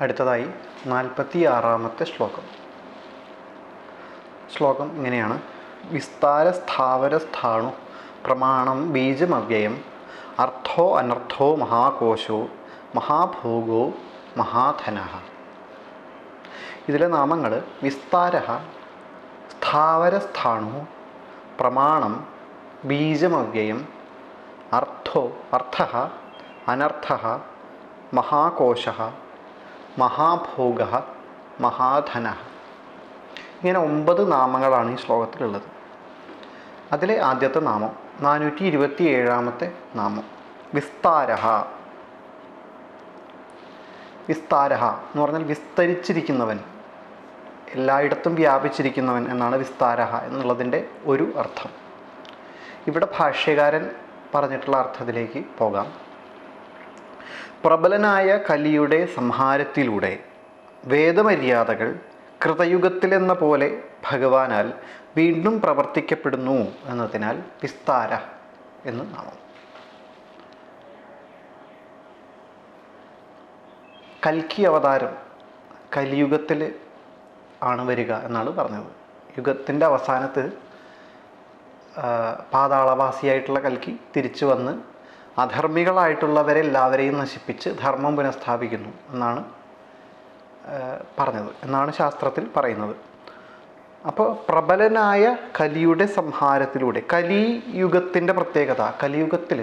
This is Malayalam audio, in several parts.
അടുത്തതായി നാൽപ്പത്തി ആറാമത്തെ ശ്ലോകം. ശ്ലോകം ഇങ്ങനെയാണ്. വിസ്താര സ്ഥാവര സ്ഥാണു പ്രമാണം ബീജമവ്യയം അർത്ഥോ അനർത്ഥോ മഹാകോശോ മഹാഭോഗോ മഹാധന. ഇതിലെ നാമങ്ങൾ വിസ്താര സ്ഥാവരസ്ഥാണു പ്രമാണം ബീജമവ്യയം അർത്ഥോ അർത്ഥ അനർത്ഥ മഹാകോശ മഹാഭോഗ മഹാധന. ഇങ്ങനെ ഒമ്പത് നാമങ്ങളാണ് ഈ ശ്ലോകത്തിലുള്ളത്. അതിലെ ആദ്യത്തെ നാമം നാനൂറ്റി ഇരുപത്തി ഏഴാമത്തെ നാമം വിസ്താര. വിസ്താര എന്ന് പറഞ്ഞാൽ വിസ്തരിച്ചിരിക്കുന്നവൻ എല്ലായിടത്തും വ്യാപിച്ചിരിക്കുന്നവൻ എന്നാണ് വിസ്താര എന്നുള്ളതിന്റെ ഒരു അർത്ഥം. ഇവിടെ ഭാഷ്യകാരൻ പറഞ്ഞിട്ടുള്ള അർത്ഥത്തിലേക്ക് പോകാം. പ്രബലനായ കലിയുടെ സംഹാരത്തിലൂടെ വേദമര്യാദകൾ കൃതയുഗത്തിലെന്ന പോലെ ഭഗവാനാൽ വീണ്ടും പ്രവർത്തിക്കപ്പെടുന്നു എന്നതിനാൽ വിസ്താര എന്ന് നാമം. കൽക്കി അവതാരം കലിയുഗത്തിൽ ആണ് വരിക എന്നാണ് പറഞ്ഞത്. യുഗത്തിന്റെ അവസാനത്ത് പാതാളവാസിയായിട്ടുള്ള കൽക്കി തിരിച്ചു വന്ന് അധർമ്മികളായിട്ടുള്ളവരെ എല്ലാവരെയും നശിപ്പിച്ച് ധർമ്മം പുനഃസ്ഥാപിക്കുന്നു എന്നാണ് പറഞ്ഞത്. എന്നാണ് ശാസ്ത്രത്തിൽ പറയുന്നത്. അപ്പോൾ പ്രബലനായ കലിയുടെ സംഹാരത്തിലൂടെ കലിയുഗത്തിന്റെ പ്രത്യേകത കലിയുഗത്തിൽ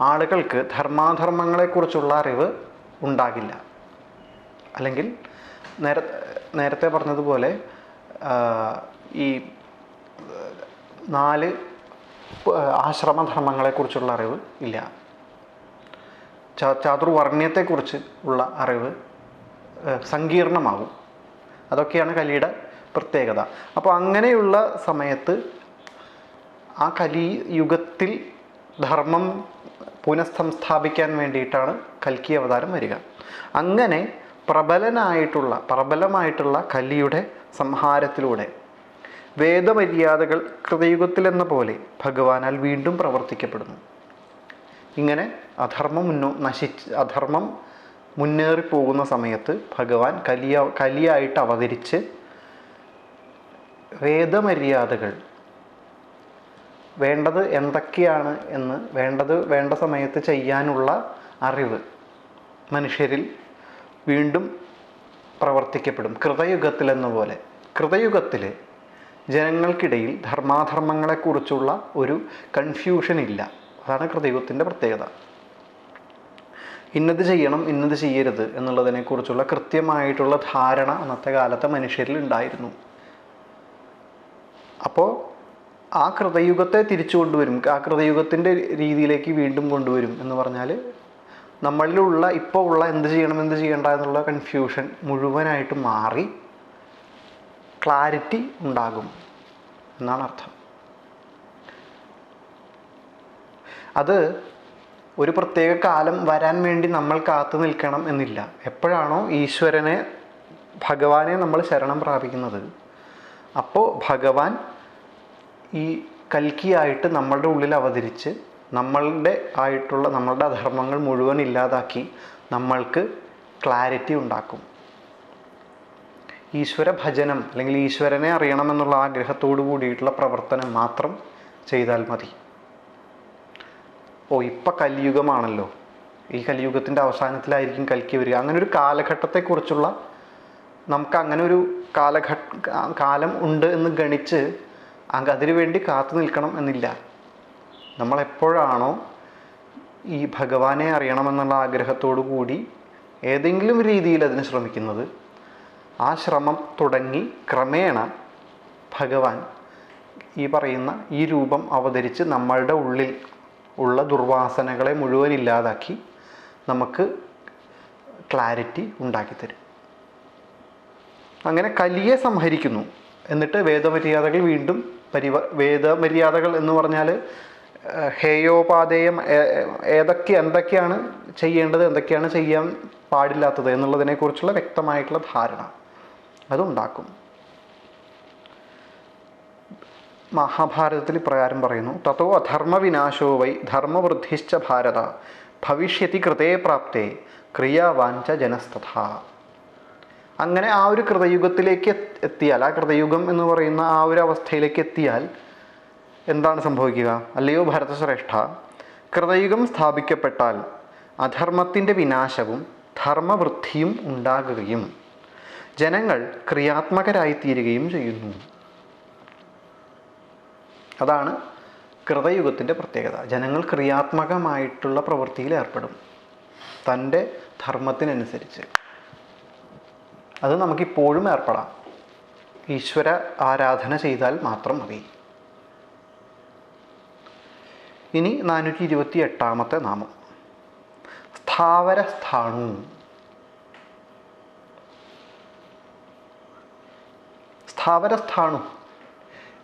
ആളുകൾക്ക് ധർമാധർമ്മങ്ങളെക്കുറിച്ചുള്ള അറിവ് ഉണ്ടാകില്ല. അല്ലെങ്കിൽ നേര നേരത്തെ പറഞ്ഞതുപോലെ ഈ നാല് ആശ്രമധർമ്മങ്ങളെക്കുറിച്ചുള്ള അറിവ് ഇല്ല. ചാതുർവർണ്യത്തെക്കുറിച്ച് ഉള്ള അറിവ് സങ്കീർണമാകും. അതൊക്കെയാണ് കലിയുടെ പ്രത്യേകത. അപ്പോൾ അങ്ങനെയുള്ള സമയത്ത് ആ കലി യുഗത്തിൽ ധർമ്മം പുനഃസംസ്ഥാപിക്കാൻ വേണ്ടിയിട്ടാണ് കൽക്കി അവതാരം വരിക. അങ്ങനെ പ്രബലനായിട്ടുള്ള പ്രബലമായിട്ടുള്ള കലിയുടെ സംഹാരത്തിലൂടെ വേദമര്യാദകൾ കൃതയുഗത്തിലെന്ന പോലെ ഭഗവാനാൽ വീണ്ടും പ്രവർത്തിക്കപ്പെടുന്നു. ഇങ്ങനെ അധർമ്മം മുന്നോ നശിച്ച് അധർമ്മം മുന്നേറിപ്പോകുന്ന സമയത്ത് ഭഗവാൻ കലിയ കലിയായിട്ട് അവതരിച്ച് വേദമര്യാദകൾ വേണ്ടത് എന്തൊക്കെയാണ് എന്ന് വേണ്ടത് വേണ്ട സമയത്ത് ചെയ്യാനുള്ള അറിവ് മനുഷ്യരിൽ വീണ്ടും പ്രവർത്തിക്കപ്പെടും. കൃതയുഗത്തിലെന്ന പോലെ. കൃതയുഗത്തിൽ ജനങ്ങൾക്കിടയിൽ ധർമാധർമ്മങ്ങളെക്കുറിച്ചുള്ള ഒരു കൺഫ്യൂഷൻ ഇല്ല. അതാണ് കൃതയുഗത്തിന്റെ പ്രത്യേകത. ഇന്നത് ചെയ്യണം ഇന്നത് ചെയ്യരുത് എന്നുള്ളതിനെക്കുറിച്ചുള്ള കൃത്യമായിട്ടുള്ള ധാരണ അന്നത്തെ കാലത്തെ മനുഷ്യരിൽ ഉണ്ടായിരുന്നു. അപ്പോൾ ആ കൃതയുഗത്തെ തിരിച്ചു കൊണ്ടുവരും ആ കൃതയുഗത്തിന്റെ രീതിയിലേക്ക് വീണ്ടും കൊണ്ടുവരും എന്ന് പറഞ്ഞാൽ നമ്മളിലുള്ള ഇപ്പോൾ ഉള്ള എന്ത് ചെയ്യണം എന്ത് ചെയ്യണ്ട എന്നുള്ള കൺഫ്യൂഷൻ മുഴുവനായിട്ട് മാറി ക്ലാരിറ്റി ഉണ്ടാകും എന്നാണ് അർത്ഥം. അത് ഒരു പ്രത്യേക കാലം വരാൻ വേണ്ടി നമ്മൾ കാത്തു നിൽക്കണം എന്നില്ല. എപ്പോഴാണോ ഈശ്വരനെ ഭഗവാനെ നമ്മൾ ശരണം പ്രാപിക്കുന്നത്. അപ്പോൾ ഭഗവാൻ ഈ കൽക്കിയായിട്ട് നമ്മളുടെ ഉള്ളിൽ അവതരിച്ച് നമ്മളുടെ ആയിട്ടുള്ള നമ്മളുടെ അധർമ്മങ്ങൾ മുഴുവൻ ഇല്ലാതാക്കി നമ്മൾക്ക് ക്ലാരിറ്റി ഉണ്ടാക്കും. ഈശ്വര ഭജനം അല്ലെങ്കിൽ ഈശ്വരനെ അറിയണമെന്നുള്ള ആഗ്രഹത്തോടു കൂടിയിട്ടുള്ള പ്രവർത്തനം മാത്രം ചെയ്താൽ മതി. ഓ ഇപ്പം കലിയുഗമാണല്ലോ. ഈ കലിയുഗത്തിന്റെ അവസാനത്തിലായിരിക്കും കൽക്കി വരിക. അങ്ങനെ ഒരു കാലഘട്ടത്തെക്കുറിച്ചുള്ള നമുക്ക് അങ്ങനെ ഒരു കാലഘട്ട കാലം ഉണ്ട് എന്ന് ഗണിച്ച് അതിനു വേണ്ടി കാത്തു നിൽക്കണം എന്നില്ല. നമ്മളെപ്പോഴാണോ ഈ ഭഗവാനെ അറിയണമെന്നുള്ള ആഗ്രഹത്തോടു കൂടി ഏതെങ്കിലും രീതിയിൽ അതിന് ശ്രമിക്കുന്നത് ആ ശ്രമം തുടങ്ങി ക്രമേണ ഭഗവാൻ ഈ പറയുന്ന ഈ രൂപം അവതരിച്ച് നമ്മളുടെ ഉള്ളിൽ ഉള്ള ദുർവാസനകളെ മുഴുവൻ ഇല്ലാതാക്കി നമുക്ക് ക്ലാരിറ്റി ഉണ്ടാക്കിത്തരും. അങ്ങനെ കലിയെ സംഹരിക്കുന്നു. എന്നിട്ട് വേദമര്യാദകൾ വീണ്ടും പരിവ വേദമര്യാദകൾ എന്ന് പറഞ്ഞാൽ ഹേയോപാധേയം ഏതൊക്കെ എന്തൊക്കെയാണ് ചെയ്യേണ്ടത് എന്തൊക്കെയാണ് ചെയ്യാൻ പാടില്ലാത്തത് എന്നുള്ളതിനെക്കുറിച്ചുള്ള വ്യക്തമായിട്ടുള്ള ധാരണ. അതുണ്ടാക്കും. മഹാഭാരതത്തിൽ പ്രകാരം പറയുന്നു തത്തോ അധർമ്മവിനാശോ വൈ ധർമ്മവൃദ്ധിശ്ച ഭാരത ഭവിഷ്യത്തി കൃതേ പ്രാപ്തേ ക്രിയാവാഞ്ച ജനസ്തഥ. അങ്ങനെ ആ ഒരു കൃതയുഗത്തിലേക്ക് എത്തിയാൽ ആ കൃതയുഗം എന്ന് പറയുന്ന ആ ഒരു അവസ്ഥയിലേക്ക് എത്തിയാൽ എന്താണ് സംഭവിക്കുക? അല്ലയോ ഭരതശ്രേഷ്ഠ കൃതയുഗം സ്ഥാപിക്കപ്പെട്ടാൽ അധർമ്മത്തിന്റെ വിനാശവും ധർമ്മവൃദ്ധിയും ഉണ്ടാകുകയും ജനങ്ങൾ ക്രിയാത്മകരായിത്തീരുകയും ചെയ്യുന്നു. അതാണ് കൃതയുഗത്തിന്റെ പ്രത്യേകത. ജനങ്ങൾ ക്രിയാത്മകമായിട്ടുള്ള പ്രവൃത്തിയിൽ ഏർപ്പെടും. തന്റെ ധർമ്മത്തിനനുസരിച്ച്. അത് നമുക്കിപ്പോഴും ഏർപ്പെടാം. ഈശ്വര ആരാധന ചെയ്താൽ മാത്രം മതി. ഇനി നാനൂറ്റി ഇരുപത്തി എട്ടാമത്തെ നാമം. സ്ഥാവര സ്ഥാണു സ്ഥാവര സ്ഥാണു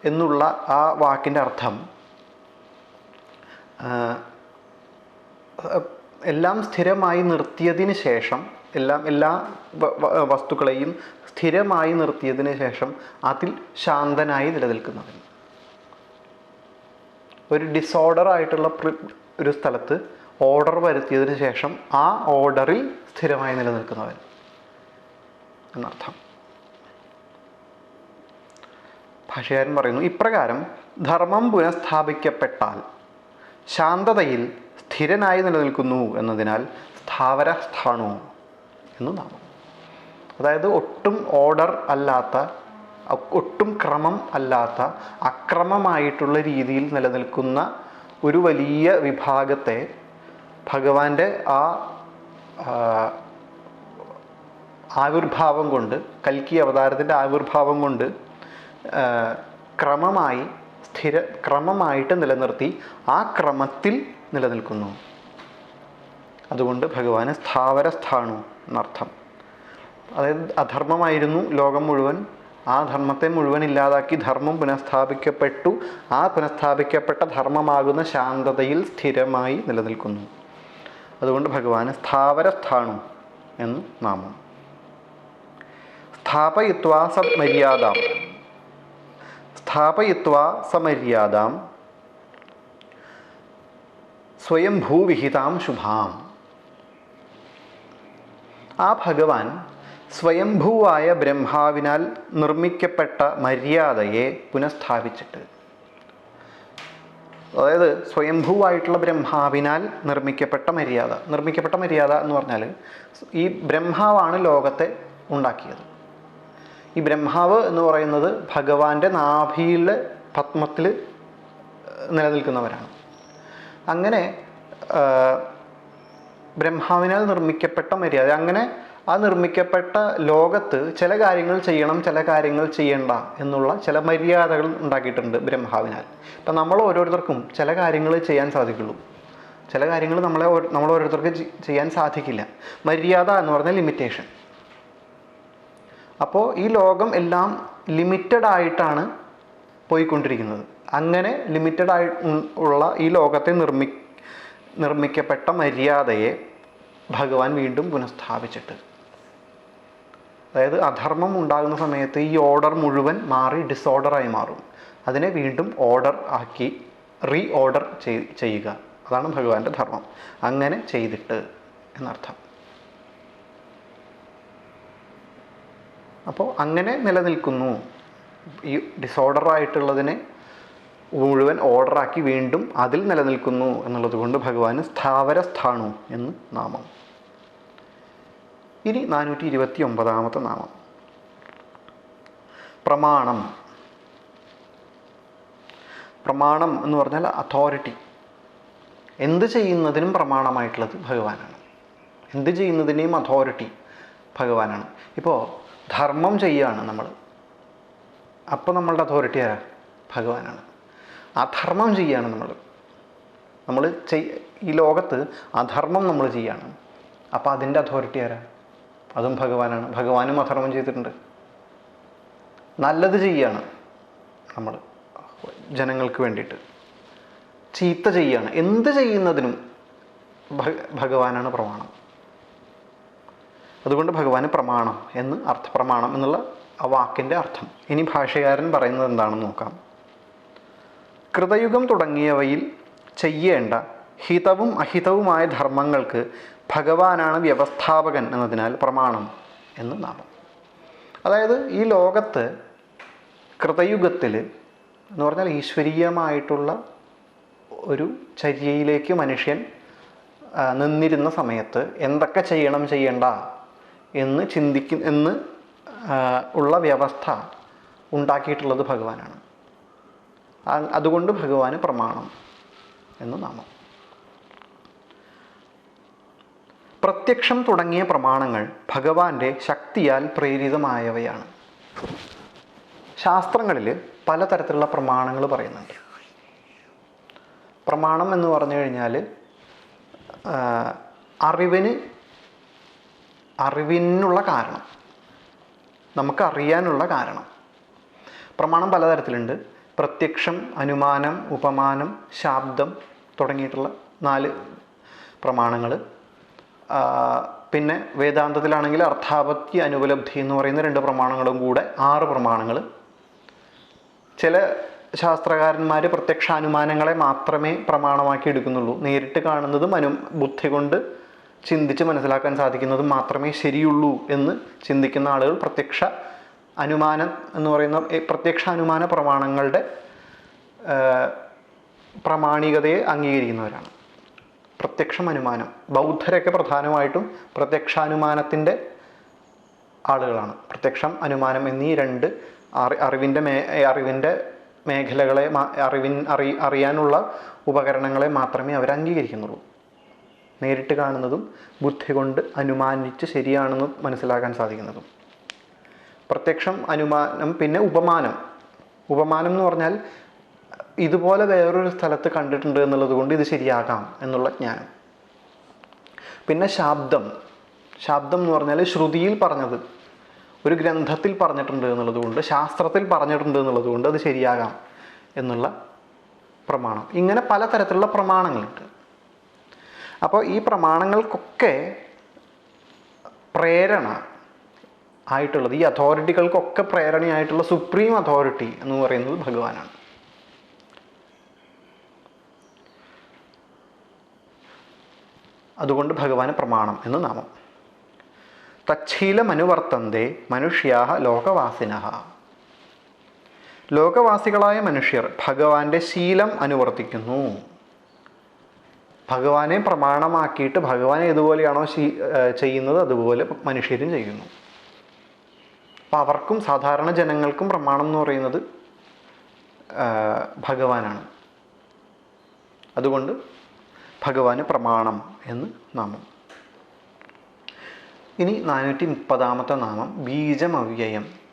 എന്നുള്ള ആ വാക്കിന്റെ അർത്ഥം എല്ലാം സ്ഥിരമായി നിർത്തിയതിന് ശേഷം എല്ലാം എല്ലാ വസ്തുക്കളെയും സ്ഥിരമായി നിർത്തിയതിന് ശേഷം അതിൽ ശാന്തനായി നിലനിൽക്കുന്നവൻ. ഒരു ഡിസോർഡർ ആയിട്ടുള്ള ഒരു സ്ഥലത്ത് ഓർഡർ വരുത്തിയതിന് ശേഷം ആ ഓർഡറിൽ സ്ഥിരമായി നിലനിൽക്കുന്നവൻ എന്നർത്ഥം. ഭാഷകാരൻ പറയുന്നു ഇപ്രകാരം ധർമ്മം പുനഃസ്ഥാപിക്കപ്പെട്ടാൽ ശാന്തതയിൽ സ്ഥിരനായി നിലനിൽക്കുന്നു എന്നതിനാൽ സ്ഥാവര സ്ഥാണു എന്ന് നാമം. അതായത് ഒട്ടും ഓർഡർ അല്ലാത്ത ഒട്ടും ക്രമം അല്ലാത്ത അക്രമമായിട്ടുള്ള രീതിയിൽ നിലനിൽക്കുന്ന ഒരു വലിയ വിഭാഗത്തെ ഭഗവാന്റെ ആ ആവിർഭാവം കൊണ്ട് കൽക്കി അവതാരത്തിന്റെ ആവിർഭാവം കൊണ്ട് ക്രമമായി സ്ഥിര ക്രമമായിട്ട് നിലനിർത്തി ആ ക്രമത്തിൽ നിലനിൽക്കുന്നു. അതുകൊണ്ട് ഭഗവാന് സ്ഥാവര സ്ഥാണു എന്നർത്ഥം. അതായത് അധർമ്മമായിരുന്നു ലോകം മുഴുവൻ. ആ ധർമ്മത്തെ മുഴുവൻ ഇല്ലാതാക്കി ധർമ്മം പുനഃസ്ഥാപിക്കപ്പെട്ടു. ആ പുനഃസ്ഥാപിക്കപ്പെട്ട ധർമ്മമാകുന്ന ശാന്തതയിൽ സ്ഥിരമായി നിലനിൽക്കുന്നു. അതുകൊണ്ട് ഭഗവാന് സ്ഥാവര സ്ഥാണു എന്ന് നാമം. സ്ഥാപയിത്വാ സമര്യാദാം സ്ഥാപയിത്വാ സമര്യാദാം സ്വയംഭൂവിഹിതാം ശുഭാം ആ ഭഗവാൻ സ്വയംഭൂവായ ബ്രഹ്മാവിനാൽ നിർമ്മിക്കപ്പെട്ട മര്യാദയെ പുനഃസ്ഥാപിച്ചിട്ട് അതായത് സ്വയംഭൂവായിട്ടുള്ള ബ്രഹ്മാവിനാൽ നിർമ്മിക്കപ്പെട്ട മര്യാദ നിർമ്മിക്കപ്പെട്ട മര്യാദ എന്ന് പറഞ്ഞാൽ ഈ ബ്രഹ്മാവാണ് ലോകത്തെ ഉണ്ടാക്കിയത്. ഈ ബ്രഹ്മാവ് എന്ന് പറയുന്നത് ഭഗവാന്റെ നാഭിയിലെ പത്മത്തിൽ നിലനിൽക്കുന്നവരാണ്. അങ്ങനെ ബ്രഹ്മാവിനാൽ നിർമ്മിക്കപ്പെട്ട മര്യാദ അങ്ങനെ ആ നിർമ്മിക്കപ്പെട്ട ലോകത്ത് ചില കാര്യങ്ങൾ ചെയ്യണം ചില കാര്യങ്ങൾ ചെയ്യണ്ട എന്നുള്ള ചില മര്യാദകൾ ഉണ്ടാക്കിയിട്ടുണ്ട് ബ്രഹ്മാവിനാൽ. ഇപ്പം നമ്മൾ ഓരോരുത്തർക്കും ചില കാര്യങ്ങൾ ചെയ്യാൻ സാധിക്കുള്ളൂ. ചില കാര്യങ്ങൾ നമ്മളെ നമ്മൾ ഓരോരുത്തർക്ക് ചെയ്യാൻ സാധിക്കില്ല. മര്യാദ എന്ന് പറഞ്ഞാൽ ലിമിറ്റേഷൻ അപ്പോൾ ഈ ലോകം എല്ലാം ലിമിറ്റഡ് ആയിട്ടാണ് പോയിക്കൊണ്ടിരിക്കുന്നത്. അങ്ങനെ ലിമിറ്റഡ് ആയി ഉള്ള ഈ ലോകത്തെ നിർമ്മി നിർമ്മിക്കപ്പെട്ട മര്യാദയെ ഭഗവാൻ വീണ്ടും പുനഃസ്ഥാപിച്ചിട്ട്. അതായത് അധർമ്മം ഉണ്ടാകുന്ന സമയത്ത് ഈ ഓർഡർ മുഴുവൻ മാറി ഡിസോർഡറായി മാറും. അതിനെ വീണ്ടും ഓർഡർ ആക്കി റീ ഓർഡർ ചെയ്യുക. അതാണ് ഭഗവാന്റെ ധർമ്മം. അങ്ങനെ ചെയ്തിട്ട് എന്നർത്ഥം. അപ്പോൾ അങ്ങനെ നിലനിൽക്കുന്നു. ഈ ഡിസോർഡർ ആയിട്ടുള്ളതിനെ മുഴുവൻ ഓർഡറാക്കി വീണ്ടും അതിൽ നിലനിൽക്കുന്നു എന്നുള്ളത് കൊണ്ട് ഭഗവാന് സ്ഥാവര സ്ഥാണു എന്ന് നാമം. ഇനി നാനൂറ്റി ഇരുപത്തി ഒമ്പതാമത്തെ നാമം. പ്രമാണം. പ്രമാണം എന്ന് പറഞ്ഞാൽ അതോറിറ്റി എന്ത് ചെയ്യുന്നതിനും പ്രമാണമായിട്ടുള്ളത് ഭഗവാനാണ്. എന്ത് ചെയ്യുന്നതിനെയും അതോറിറ്റി ഭഗവാനാണ്. ഇപ്പോൾ ധർമ്മം ചെയ്യുകയാണ് നമ്മൾ. അപ്പോൾ നമ്മളുടെ അതോറിറ്റി ആരാ? ഭഗവാനാണ്. അധർമ്മം ചെയ്യുകയാണ് നമ്മൾ. നമ്മൾ ചെയ് ഈ ലോകത്ത് അധർമ്മം നമ്മൾ ചെയ്യുകയാണ് അപ്പോൾ അതിന്റെ അതോറിറ്റി ആരാ? അതും ഭഗവാനാണ്. ഭഗവാനും അധർമ്മം ചെയ്തിട്ടുണ്ട്. നല്ലത് ചെയ്യുകയാണ് നമ്മൾ ജനങ്ങൾക്ക് വേണ്ടിയിട്ട്. ചീത്ത ചെയ്യുകയാണ് എന്ത് ചെയ്യുന്നതിനും ഭഗവാനാണ് പ്രമാണം. അതുകൊണ്ട് ഭഗവാന് പ്രമാണം എന്ന് അർത്ഥപ്രമാണം എന്നുള്ള ആ വാക്കിന്റെ അർത്ഥം. ഇനി ഭാഷകാരൻ പറയുന്നത് എന്താണെന്ന് നോക്കാം. കൃതയുഗം തുടങ്ങിയവയിൽ ചെയ്യേണ്ട ഹിതവും അഹിതവുമായ ധർമ്മങ്ങൾക്ക് ഭഗവാനാണ് വ്യവസ്ഥാപകൻ എന്നതിനാൽ പ്രമാണം എന്ന് നാമം. അതായത് ഈ ലോകത്ത് കൃതയുഗത്തിൽ എന്ന് പറഞ്ഞാൽ ഈശ്വരീയമായിട്ടുള്ള ഒരു ചര്യയിലേക്ക് മനുഷ്യൻ നിന്നിരുന്ന സമയത്ത് എന്തൊക്കെ ചെയ്യണം ചെയ്യണ്ട എന്ന് ചിന്തിക്കുന്ന എന്ന് ഉള്ള വ്യവസ്ഥ ഉണ്ടാക്കിയിട്ടുള്ളത് ഭഗവാനാണ്. അതുകൊണ്ട് ഭഗവാന് പ്രമാണം എന്ന് നാമം. പ്രത്യക്ഷം തുടങ്ങിയ പ്രമാണങ്ങൾ ഭഗവാന്റെ ശക്തിയാൽ പ്രേരിതമായവയാണ്. ശാസ്ത്രങ്ങളിൽ പലതരത്തിലുള്ള പ്രമാണങ്ങൾ പറയുന്നുണ്ട്. പ്രമാണം എന്ന് പറഞ്ഞു കഴിഞ്ഞാൽ അറിവിന് അറിവിനുള്ള കാരണം. നമുക്ക് അറിയാനുള്ള കാരണം. പ്രമാണം പലതരത്തിലുണ്ട്. പ്രത്യക്ഷം അനുമാനം ഉപമാനം ശാബ്ദം തുടങ്ങിയിട്ടുള്ള നാല് പ്രമാണങ്ങൾ. പിന്നെ വേദാന്തത്തിലാണെങ്കിൽ അർത്ഥാപത്തി അനുപലബ്ധി എന്ന് പറയുന്ന രണ്ട് പ്രമാണങ്ങളും കൂടെ ആറ് പ്രമാണങ്ങൾ. ചില ശാസ്ത്രകാരന്മാർ പ്രത്യക്ഷാനുമാനങ്ങളെ മാത്രമേ പ്രമാണമാക്കി എടുക്കുന്നുള്ളൂ. നേരിട്ട് കാണുന്നതും അനു ബുദ്ധി കൊണ്ട് ചിന്തിച്ച് മനസ്സിലാക്കാൻ സാധിക്കുന്നത് മാത്രമേ ശരിയുള്ളൂ എന്ന് ചിന്തിക്കുന്ന ആളുകൾ പ്രത്യക്ഷ അനുമാനം എന്ന് പറയുന്ന പ്രത്യക്ഷ അനുമാന പ്രമാണങ്ങളുടെ പ്രാമാണികതയെ അംഗീകരിക്കുന്നവരാണ്. പ്രത്യക്ഷം അനുമാനം. ബൗദ്ധരൊക്കെ പ്രധാനമായിട്ടും പ്രത്യക്ഷാനുമാനത്തിന്റെ ആളുകളാണ്. പ്രത്യക്ഷം അനുമാനം എന്നീ രണ്ട് അറി അറിവിന്റെ മേ അറിവിന്റെ മേഖലകളെ അറിവിൻ അറി അറിയാനുള്ള ഉപകരണങ്ങളെ മാത്രമേ അവർ അംഗീകരിക്കുന്നുള്ളൂ നേരിട്ട് കാണുന്നതും ബുദ്ധി കൊണ്ട് അനുമാനിച്ച് ശരിയാണെന്ന് മനസ്സിലാക്കാൻ സാധിക്കുന്നതും. പ്രത്യക്ഷം അനുമാനം പിന്നെ ഉപമാനം. ഉപമാനം എന്ന് പറഞ്ഞാൽ ഇതുപോലെ വേറൊരു സ്ഥലത്ത് കണ്ടിട്ടുണ്ട് എന്നുള്ളത് കൊണ്ട് ഇത് ശരിയാകാം എന്നുള്ള ജ്ഞാനം. പിന്നെ ശാബ്ദം. ശാബ്ദം എന്ന് പറഞ്ഞാൽ ശ്രുതിയിൽ പറഞ്ഞത്. ഒരു ഗ്രന്ഥത്തിൽ പറഞ്ഞിട്ടുണ്ട് എന്നുള്ളത് കൊണ്ട് ശാസ്ത്രത്തിൽ പറഞ്ഞിട്ടുണ്ട് എന്നുള്ളത് കൊണ്ട് അത് ശരിയാകാം എന്നുള്ള പ്രമാണം. ഇങ്ങനെ പലതരത്തിലുള്ള പ്രമാണങ്ങളുണ്ട്. അപ്പോൾ ഈ പ്രമാണങ്ങൾക്കൊക്കെ പ്രേരണ ആയിട്ടുള്ളത് ഈ അതോറിറ്റികൾക്കൊക്കെ പ്രേരണയായിട്ടുള്ള സുപ്രീം അതോറിറ്റി എന്ന് പറയുന്നത് ഭഗവാനാണ്. അതുകൊണ്ട് ഭഗവാന് പ്രമാണം എന്ന് നാമം. തച്ഛീലമനുവർത്തന്തേ മനുഷ്യാഹ ലോകവാസിന ലോകവാസികളായ മനുഷ്യർ ഭഗവാന്റെ ശീലം അനുവർത്തിക്കുന്നു. ഭഗവാനെ പ്രമാണമാക്കിയിട്ട് ഭഗവാൻ ഏതുപോലെയാണോ ചെയ്യുന്നത് അതുപോലെ മനുഷ്യരും ചെയ്യുന്നു. അപ്പം അവർക്കും സാധാരണ ജനങ്ങൾക്കും പ്രമാണം എന്ന് പറയുന്നത് ഭഗവാനാണ്. അതുകൊണ്ട് ഭഗവാന് പ്രമാണം എന്ന് നാമം. ഇനി നാനൂറ്റി മുപ്പതാമത്തെ നാമം ബീജമവ്യയം.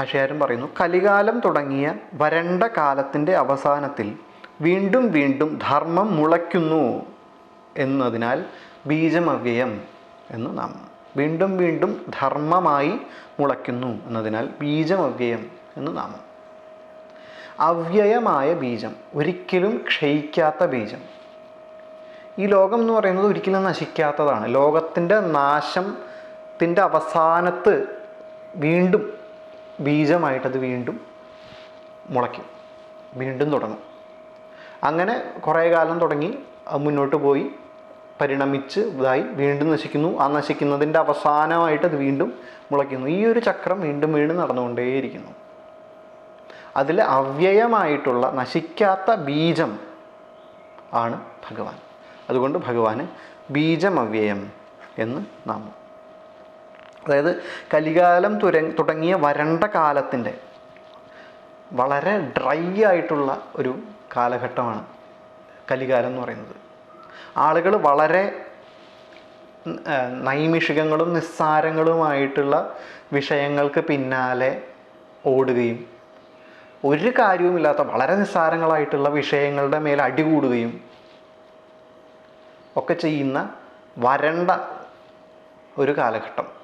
ഭാഷകാരൻ പറയുന്നു കലികാലം തുടങ്ങിയ വരണ്ട കാലത്തിന്റെ അവസാനത്തിൽ വീണ്ടും വീണ്ടും ധർമ്മം മുളയ്ക്കുന്നു എന്നതിനാൽ ബീജമവ്യയം എന്ന് നാം വീണ്ടും വീണ്ടും ധർമ്മമായി മുളയ്ക്കുന്നു എന്നതിനാൽ ബീജമവ്യയം എന്ന് നാമം അവ്യയമായ ബീജം ഒരിക്കലും ക്ഷയിക്കാത്ത ബീജം. ഈ ലോകം എന്ന് പറയുന്നത് ഒരിക്കലും നശിക്കാത്തതാണ്. ലോകത്തിന്റെ നാശത്തിന്റെ അവസാനത്ത് വീണ്ടും ബീജമായിട്ടത് വീണ്ടും മുളയ്ക്കും. വീണ്ടും തുടങ്ങും. അങ്ങനെ കുറേ കാലം തുടങ്ങി മുന്നോട്ട് പോയി പരിണമിച്ച് ഇതായി വീണ്ടും നശിക്കുന്നു. ആ നശിക്കുന്നതിന്റെ അവസാനമായിട്ട് അത് വീണ്ടും മുളയ്ക്കുന്നു. ഈ ഒരു ചക്രം വീണ്ടും വീണ്ടും നടന്നുകൊണ്ടേയിരിക്കുന്നു. അതിൽ അവ്യയമായിട്ടുള്ള നശിക്കാത്ത ബീജം ആണ് ഭഗവാൻ. അതുകൊണ്ട് ഭഗവാന് ബീജമവ്യയം എന്ന് നാമം. അതായത് കലികാലം തുര തുടങ്ങിയ വരണ്ട കാലത്തിന്റെ വളരെ ഡ്രൈ ആയിട്ടുള്ള ഒരു കാലഘട്ടമാണ് കലികാലം എന്ന് പറയുന്നത്. ആളുകൾ വളരെ നൈമിഷികങ്ങളും നിസ്സാരങ്ങളുമായിട്ടുള്ള വിഷയങ്ങൾക്ക് പിന്നാലെ ഓടുകയും ഒരു കാര്യവുമില്ലാത്ത വളരെ നിസ്സാരങ്ങളായിട്ടുള്ള വിഷയങ്ങളുടെ മേൽ അടികൂടുകയും ഒക്കെ ചെയ്യുന്ന വരണ്ട ഒരു കാലഘട്ടം.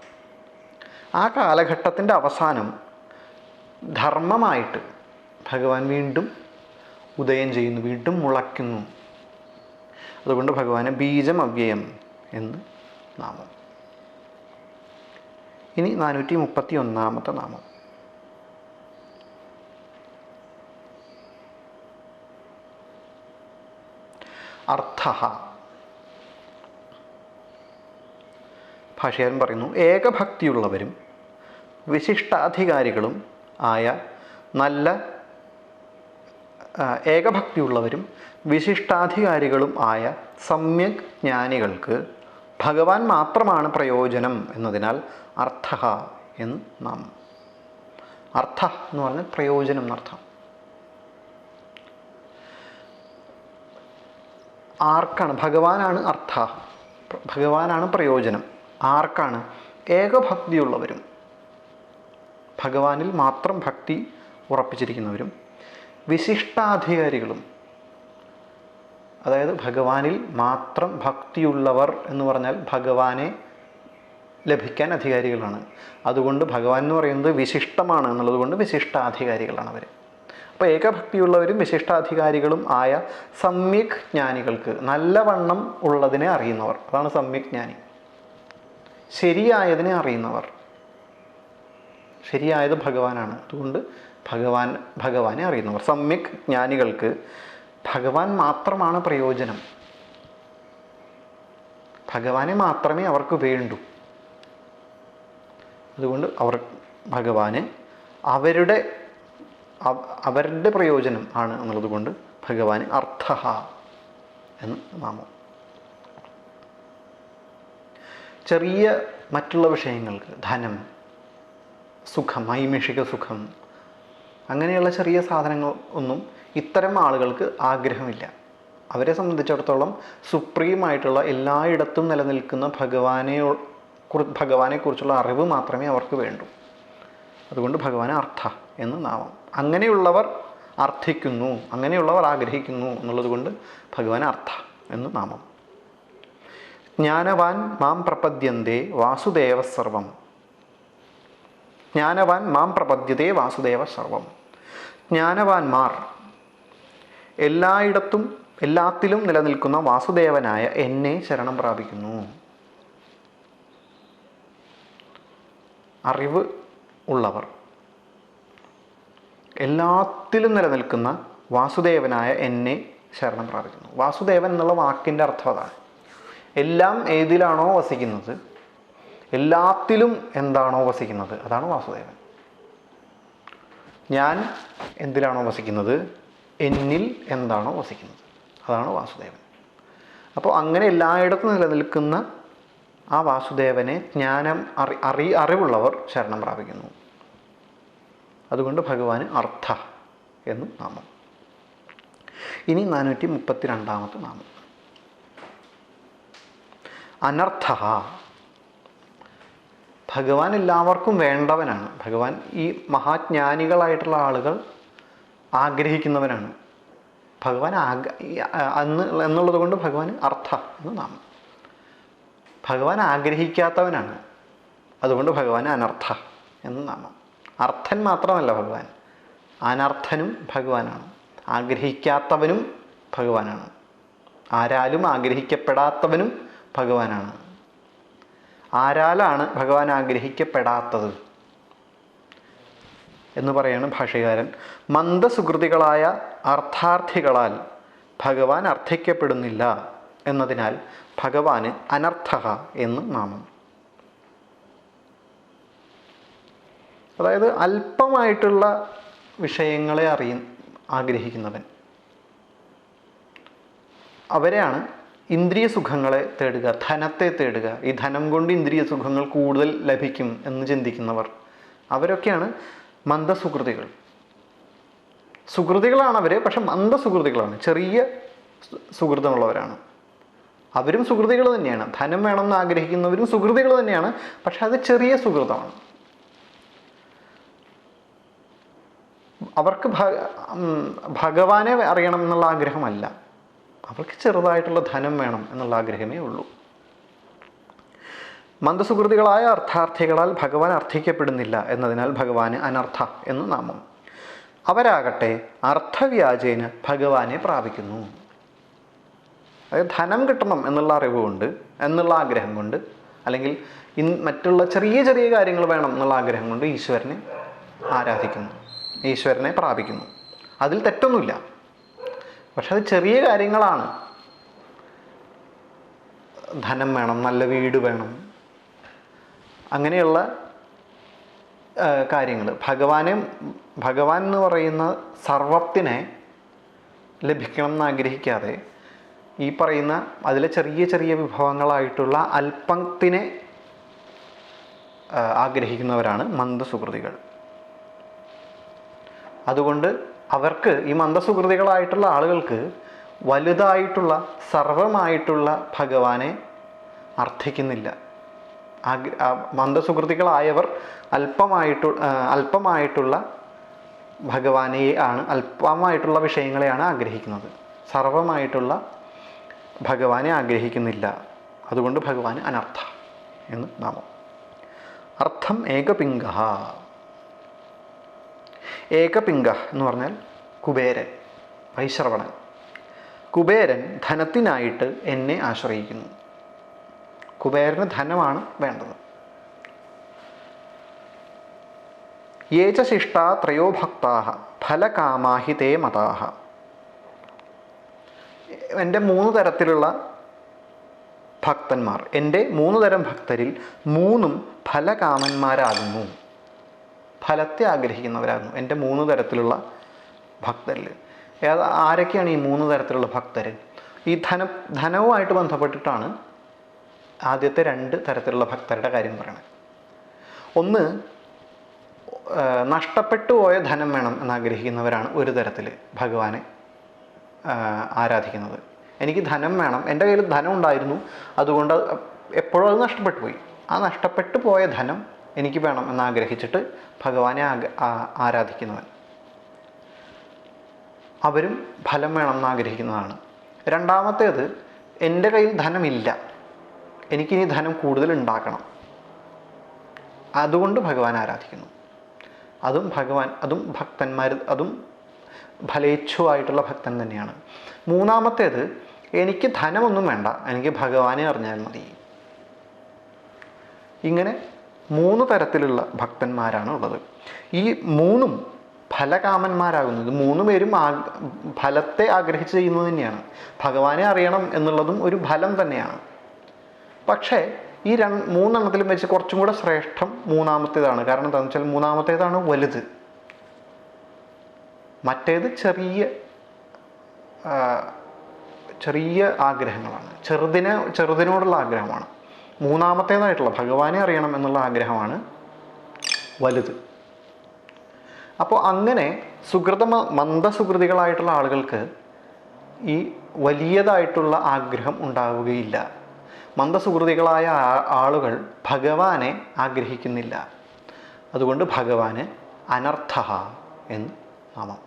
ആ കാലഘട്ടത്തിന്റെ അവസാനം ധർമ്മമായിട്ട് ഭഗവാൻ വീണ്ടും ഉദയം ചെയ്യുന്നു വീണ്ടും മുളയ്ക്കുന്നു. അതുകൊണ്ട് ഭഗവാന് ബീജം അവ്യയം എന്ന് നാമം. ഇനി നാനൂറ്റി മുപ്പത്തി ഒന്നാമത്തെ നാമം. അർത്ഥ. ഭാഷകാരൻ പറയുന്നു ഏകഭക്തിയുള്ളവരും വിശിഷ്ടാധികാരികളും ആയ നല്ല ഏകഭക്തിയുള്ളവരും വിശിഷ്ടാധികാരികളും ആയ സമ്യക് ജ്ഞാനികൾക്ക് ഭഗവാൻ മാത്രമാണ് പ്രയോജനം എന്നതിനാൽ അർത്ഥ എന്ന് നാം. അർത്ഥ എന്ന് പറഞ്ഞാൽ പ്രയോജനം എന്നർത്ഥം. ആർക്കാണ്? ഭഗവാനാണ് അർത്ഥ. ഭഗവാനാണ് പ്രയോജനം. ആർക്കാണ്? ഏകഭക്തിയുള്ളവരും. ഭഗവാനിൽ മാത്രം ഭക്തി ഉറപ്പിച്ചിരിക്കുന്നവരും വിശിഷ്ടാധികാരികളും. അതായത് ഭഗവാനിൽ മാത്രം ഭക്തിയുള്ളവർ എന്ന് പറഞ്ഞാൽ ഭഗവാനെ ലഭിക്കാൻ അധികാരികളാണ്. അതുകൊണ്ട് ഭഗവാൻ എന്ന് പറയുന്നത് വിശിഷ്ടമാണ് എന്നുള്ളത് കൊണ്ട് വിശിഷ്ടാധികാരികളാണ് അവർ അപ്പോൾ ഏകഭക്തിയുള്ളവരും വിശിഷ്ടാധികാരികളും ആയ സമ്യക് ജ്ഞാനികൾക്ക് നല്ലവണ്ണം ഉള്ളതിനെ അറിയുന്നവർ. അതാണ് സമ്യക് ജ്ഞാനി. ശരിയായതിനെ അറിയുന്നവർ. ശരിയായത് ഭഗവാനാണ്. അതുകൊണ്ട് ഭഗവാൻ ഭഗവാനെ അറിയുന്നവർ. സമ്യക് ജ്ഞാനികൾക്ക് ഭഗവാൻ മാത്രമാണ് പ്രയോജനം. ഭഗവാനെ മാത്രമേ അവർക്ക് വേണ്ടൂ. അതുകൊണ്ട് അവർ ഭഗവാന് അവരുടെ അവരുടെ പ്രയോജനം ആണ് എന്നുള്ളത് കൊണ്ട് ഭഗവാന് അർത്ഥ എന്ന് നാമം. ചെറിയ മറ്റുള്ള വിഷയങ്ങൾക്ക് ധനം സുഖം ഐമിഷിക സുഖം. അങ്ങനെയുള്ള ചെറിയ സാധനങ്ങൾ ഒന്നും ഇത്തരം ആളുകൾക്ക് ആഗ്രഹമില്ല. അവരെ സംബന്ധിച്ചിടത്തോളം സുപ്രീമായിട്ടുള്ള എല്ലായിടത്തും നിലനിൽക്കുന്ന ഭഗവാനെ കുറി- ഭഗവാനെക്കുറിച്ചുള്ള അറിവ് മാത്രമേ അവർക്ക് വേണ്ടൂ. അതുകൊണ്ട് ഭഗവാനെ അർത്ഥ എന്ന് നാമം. അങ്ങനെയുള്ളവർ അർത്ഥിക്കുന്നു അങ്ങനെയുള്ളവർ ആഗ്രഹിക്കുന്നു എന്നുള്ളത് കൊണ്ട് ഭഗവാൻ അർത്ഥ എന്ന് നാമം. ജ്ഞാനവാൻ മാം പ്രപദ്യന്തേ വാസുദേവ സർവം. ജ്ഞാനവാൻ മാം പ്രപദ്യതേ വാസുദേവ സർവം. ജ്ഞാനവാൻമാർ എല്ലായിടത്തും എല്ലാത്തിലും നിലനിൽക്കുന്ന വാസുദേവനായ എന്നെ ശരണം പ്രാപിക്കുന്നു. അറിവ് ഉള്ളവർ. എല്ലാത്തിലും നിലനിൽക്കുന്ന വാസുദേവനായ എന്നെ ശരണം പ്രാപിക്കുന്നു. വാസുദേവൻ എന്നുള്ള വാക്കിന്റെ അർത്ഥം അതാണ്. എല്ലാം ഏതിലാണോ വസിക്കുന്നത് എല്ലാത്തിലും എന്താണോ വസിക്കുന്നത്? അതാണ് വാസുദേവൻ. ഞാൻ എന്തിലാണോ വസിക്കുന്നത്? എന്നിൽ എന്താണോ വസിക്കുന്നത്? അതാണ് വാസുദേവൻ. അപ്പോൾ അങ്ങനെ എല്ലായിടത്തും നിലനിൽക്കുന്ന ആ വാസുദേവനെ ജ്ഞാനം അറി അറി അറിവുള്ളവർ ശരണം പ്രാപിക്കുന്നു. അതുകൊണ്ട് ഭഗവാന് അർത്ഥ എന്നും നാമം. ഇനി നാനൂറ്റി മുപ്പത്തി രണ്ടാമത്തെ നാമം. അനർത്ഥ ഭഗവാൻ എല്ലാവർക്കും വേണ്ടവനാണ്. ഭഗവാൻ ഈ മഹാജ്ഞാനികളായിട്ടുള്ള ആളുകൾ ആഗ്രഹിക്കുന്നവനാണ് ഭഗവാൻ ആഗ അന്ന് എന്നുള്ളത് കൊണ്ട് ഭഗവാൻ അർത്ഥ എന്ന് നാമം. ഭഗവാൻ ആഗ്രഹിക്കാത്തവനാണ്. അതുകൊണ്ട് ഭഗവാൻ അനർത്ഥ എന്ന് നാമം. അർത്ഥൻ മാത്രമല്ല ഭഗവാൻ. അനർത്ഥനും ഭഗവാനാണ്. ആഗ്രഹിക്കാത്തവനും ഭഗവാനാണ്. ആരാലും ആഗ്രഹിക്കപ്പെടാത്തവനും ഭഗവാനാണ്. ആരാലാണ് ഭഗവാൻ ആഗ്രഹിക്കപ്പെടാത്തത്? എന്ന് പറയാണ് ഭാഷകാരൻ. മന്ദസുഹൃതികളായ അർത്ഥാർത്ഥികളാൽ ഭഗവാൻ അർത്ഥിക്കപ്പെടുന്നില്ല എന്നതിനാൽ ഭഗവാന് അനർത്ഥ എന്ന് നാമം. അതായത് അല്പമായിട്ടുള്ള വിഷയങ്ങളെ അറിയ ആഗ്രഹിക്കുന്നവൻ. അവരെയാണ് ഇന്ദ്രിയ സുഖങ്ങളെ തേടുക ധനത്തെ തേടുക ഈ ധനം കൊണ്ട് ഇന്ദ്രിയ സുഖങ്ങൾ കൂടുതൽ ലഭിക്കും എന്ന് ചിന്തിക്കുന്നവർ. അവരൊക്കെയാണ് മന്ദസുഹൃതികൾ. സുഹൃതികളാണ് അവർ പക്ഷെ മന്ദസുഹൃതികളാണ്. ചെറിയ സുഹൃതമുള്ളവരാണ്. അവരും സുഹൃതികൾ തന്നെയാണ്. ധനം വേണമെന്ന് ആഗ്രഹിക്കുന്നവരും സുഹൃതികൾ തന്നെയാണ് പക്ഷെ അത് ചെറിയ സുഹൃതമാണ്. അവർക്ക് ഭഗവാനെ അറിയണം എന്നുള്ള ആഗ്രഹമല്ല. അവർക്ക് ചെറുതായിട്ടുള്ള ധനം വേണം എന്നുള്ള ആഗ്രഹമേ ഉള്ളൂ. മന്ദസുഹൃതികളായ അർത്ഥാർത്ഥികളാൽ ഭഗവാൻ അർത്ഥിക്കപ്പെടുന്നില്ല എന്നതിനാൽ ഭഗവാന് അനർത്ഥ എന്ന് നാമം. അവരാകട്ടെ അർത്ഥവ്യാജേന് ഭഗവാനെ പ്രാപിക്കുന്നു. അതായത് ധനം കിട്ടണം എന്നുള്ള അറിവ് കൊണ്ട് എന്നുള്ള ആഗ്രഹം കൊണ്ട് അല്ലെങ്കിൽ ഇൻ മറ്റുള്ള ചെറിയ ചെറിയ കാര്യങ്ങൾ വേണം എന്നുള്ള ആഗ്രഹം കൊണ്ട് ഈശ്വരനെ ആരാധിക്കുന്നു ഈശ്വരനെ പ്രാപിക്കുന്നു. അതിൽ തെറ്റൊന്നുമില്ല. പക്ഷെ അത് ചെറിയ കാര്യങ്ങളാണ്. ധനം വേണം നല്ല വീട് വേണം. അങ്ങനെയുള്ള കാര്യങ്ങൾ ഭഗവാനെ ഭഗവാൻ എന്ന് പറയുന്ന സർവത്തിനെ ലഭിക്കണം എന്ന് ആഗ്രഹിക്കാതെ ഈ പറയുന്ന അതിലെ ചെറിയ ചെറിയ വിഭവങ്ങളായിട്ടുള്ള അല്പത്തിനെ ആഗ്രഹിക്കുന്നവരാണ് മന്ദസുഹൃതികൾ. അതുകൊണ്ട് അവർക്ക് ഈ മന്ദസുഹൃതികളായിട്ടുള്ള ആളുകൾക്ക് വലുതായിട്ടുള്ള സർവമായിട്ടുള്ള ഭഗവാനെ അർത്ഥിക്കുന്നില്ല. മന്ദസുഹൃതികളായവർ അല്പമായിട്ടു അല്പമായിട്ടുള്ള ഭഗവാനെ ആണ് അല്പമായിട്ടുള്ള വിഷയങ്ങളെയാണ് ആഗ്രഹിക്കുന്നത്. സർവമായിട്ടുള്ള ഭഗവാനെ ആഗ്രഹിക്കുന്നില്ല. അതുകൊണ്ട് ഭഗവാൻ അനർത്ഥ എന്ന് നാമം. അർത്ഥം ഏകപിംഗ ഏകപിംഗ എന്ന് പറഞ്ഞാൽ കുബേരൻ വൈശ്രവണൻ. കുബേരൻ ധനത്തിനായിട്ട് എന്നെ ആശ്രയിക്കുന്നു. കുബേരന് ധനമാണ് വേണ്ടത്. യേച ശിഷ്ട ത്രയോ ഭക്താ ഫലകാമാഹി തേ മതാഹ. എന്റെ മൂന്ന് തരത്തിലുള്ള ഭക്തന്മാർ എന്റെ മൂന്ന് തരം ഭക്തരിൽ മൂന്നും ഫലകാമന്മാരാകുന്നു. ഫലത്തെ ആഗ്രഹിക്കുന്നവരാകുന്നു. എന്റെ മൂന്ന് തരത്തിലുള്ള ഭക്തരിൽ ഏത് ആരൊക്കെയാണ് ഈ മൂന്ന് തരത്തിലുള്ള ഭക്തർ ഈ ധന ധനവുമായിട്ട് ബന്ധപ്പെട്ടിട്ടാണ് ആദ്യത്തെ രണ്ട് തരത്തിലുള്ള ഭക്തരുടെ കാര്യം പറയണത് ഒന്ന് നഷ്ടപ്പെട്ടു പോയ ധനം വേണം എന്നാഗ്രഹിക്കുന്നവരാണ് ഒരു തരത്തിൽ ഭഗവാനെ ആരാധിക്കുന്നത്. എനിക്ക് ധനം വേണം. എന്റെ കയ്യിൽ ധനം ഉണ്ടായിരുന്നു. അതുകൊണ്ട് എപ്പോഴും അത് നഷ്ടപ്പെട്ടു പോയി. ആ നഷ്ടപ്പെട്ടു പോയ ധനം എനിക്ക് വേണം എന്നാഗ്രഹിച്ചിട്ട് ഭഗവാനെ ആരാധിക്കുന്നവൻ. അവരും ഫലം വേണം എന്നാഗ്രഹിക്കുന്നതാണ് രണ്ടാമത്തേത് എന്റെ കയ്യിൽ ധനമില്ല. എനിക്കിനി ധനം കൂടുതൽ ഉണ്ടാക്കണം. അതുകൊണ്ട് ഭഗവാൻ ആരാധിക്കുന്നു. അതും ഭഗവാൻ അതും ഭക്തന്മാർ അതും ഫലേച്ഛുവായിട്ടുള്ള ഭക്തൻ തന്നെയാണ്. മൂന്നാമത്തേത് എനിക്ക് ധനമൊന്നും വേണ്ട. എനിക്ക് ഭഗവാനെ അറിഞ്ഞാൽ മതി. ഇങ്ങനെ മൂന്ന് തരത്തിലുള്ള ഭക്തന്മാരാണ് ഉള്ളത്. ഈ മൂന്നും ഫലകാമന്മാരാകുന്നത് മൂന്ന് പേരും ആ ഫലത്തെ ആഗ്രഹിച്ച് ചെയ്യുന്നത് തന്നെയാണ്. ഭഗവാനെ അറിയണം എന്നുള്ളതും ഒരു ഫലം തന്നെയാണ്. പക്ഷേ ഈ രണ്ട് മൂന്നെണ്ണത്തിലും വെച്ച് കുറച്ചും കൂടെ ശ്രേഷ്ഠം മൂന്നാമത്തേതാണ്. കാരണം എന്താണെന്ന് വെച്ചാൽ മൂന്നാമത്തേതാണ് വലുത്. മറ്റേത് ചെറിയ ചെറിയ ആഗ്രഹങ്ങളാണ്. ചെറുതിനെ ചെറുതിനോടുള്ള ആഗ്രഹമാണ്. മൂന്നാമത്തേതായിട്ടുള്ള ഭഗവാനെ അറിയണം എന്നുള്ള ആഗ്രഹമാണ് വലുത്. അപ്പോൾ അങ്ങനെ സുഹൃത മന്ദസുഹൃതികളായിട്ടുള്ള ആളുകൾക്ക് ഈ വലിയതായിട്ടുള്ള ആഗ്രഹം ഉണ്ടാവുകയില്ല. മന്ദസുഹൃതികളായ ആളുകൾ ഭഗവാനെ ആഗ്രഹിക്കുന്നില്ല. അതുകൊണ്ട് ഭഗവാന് അനർത്ഥ എന്ന് നാമം.